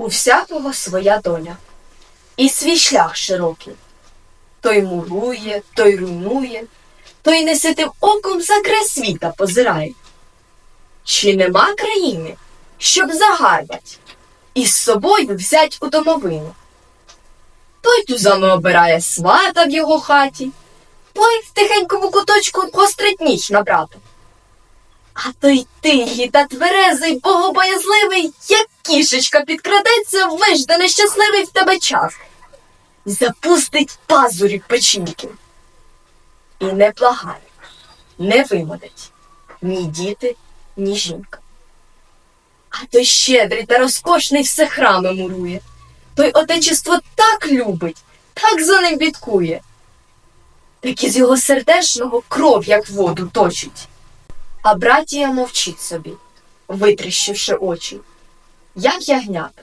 У всякого своя доля, і свій шлях широкий. Той мурує, той руйнує, той неситим оком за край світа позирає. Чи нема країни, щоб загарбать і з собою взять у домовину? Той тузами обирає свата в його хаті, той в тихенькому куточку гострить ніч на брата. А той тихий та тверезий, богобоязливий, як кішечка підкрадеться, вижде нещасливий в тебе час. Запустить пазурі печінки. І не благає, не вимодить ні діти, ні жінка. А той щедрий та розкошний все храми мурує. Той отечество так любить, так за ним бідкує. Так із його сердешного кров, як воду, точить. А братія мовчить собі, витріщивши очі, як ягнята.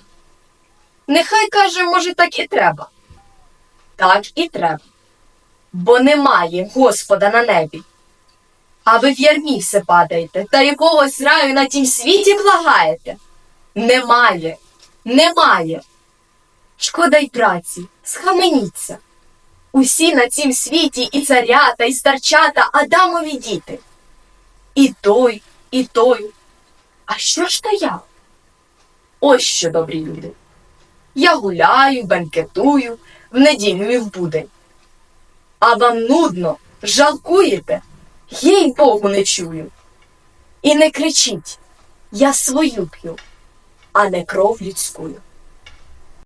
Нехай каже, може, так і треба. Так і треба. Бо немає Господа на небі. А ви в ярмі все падаєте, та якогось раю на тім світі благаєте. Немає, немає. Шкода й праці, схаменіться. Усі на цім світі і царята, і старчата, Адамові діти. І той, і той. А що ж то я? Ось що, добрі люди. Я гуляю, бенкетую в неділю і в будень. А вам нудно, жалкуєте, їй Богу не чую. І не кричіть, я свою п'ю, а не кров людськую.